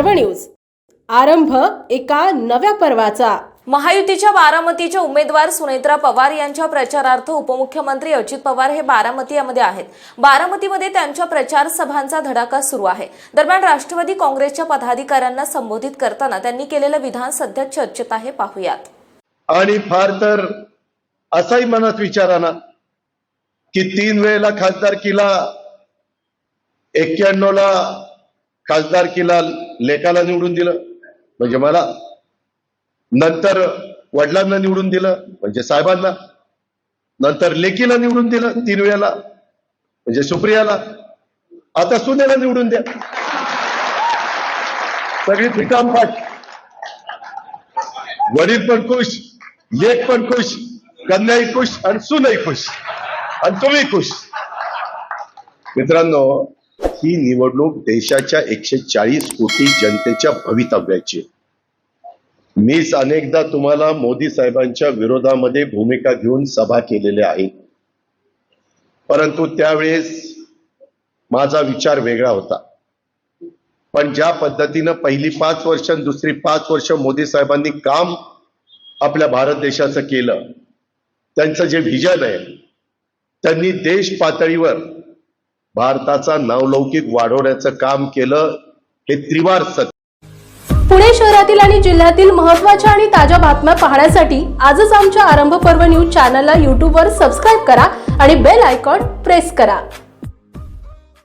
News. आरंभ एका नव्या पर्वाचा. महायुतीच्या बारामतीचे उमेदवार सुनेत्रा पवार यांच्या प्रचारार्थ उपमुख्यमंत्री अजित पवार हे बारामती यामध्ये आहेत. बारामतीमध्ये त्यांच्या प्रचार सभांचा धडाका सुरू आहे. दरम्यान राष्ट्रवादी काँग्रेसच्या पदाधिकाऱ्यांना संबोधित करताना त्यांनी केलेलं विधान सध्या चर्चेत आहे. पाहुयात. आणि फार तर असाही मनात विचार आला की तीन वेळेला खासदारकीला एक्क्याण्णव ला खासदारकीला लेखाला निवडून दिलं. म्हणजे मला नंतर वडिलांना निवडून दिलं म्हणजे साहेबांना. नंतर लेकीला निवडून दिलं तीन वेळेला म्हणजे सुप्रियाला. आता सुनेला निवडून द्या. सगळी फिटामफाट वडील पण खुश लेख पण खुश कन्याही खुश आणि सुनही खुश. आणि तुम्ही खुश. मित्रांनो ही निवडणूक देशाच्या एकशे चाळीस कोटी जनतेच्या भवितव्याची. मीच अनेकदा तुम्हाला मोदी साहेबांच्या विरोधामध्ये भूमिका घेऊन सभा केलेल्या आहेत. परंतु त्यावेळेस माझा विचार वेगळा होता. पण ज्या पद्धतीनं पहिली पाच वर्ष दुसरी पाच वर्ष मोदी साहेबांनी काम आपल्या भारत देशाचं केलं त्यांचं जे व्हिजन आहे त्यांनी देश पातळीवर भारताचा नावलौकिक वाढवण्याचं काम केलं हे त्रिवार सत्य. पुणे शहरातील आणि जिल्ह्यातील महत्त्वाच्या आणि ताज्या बातम्या पाहण्यासाठी आजच आमच्या आरंभ पर्व न्यूज चॅनलला यूट्यूबवर सबस्क्राईब करा आणि बेल आयकॉन प्रेस करा.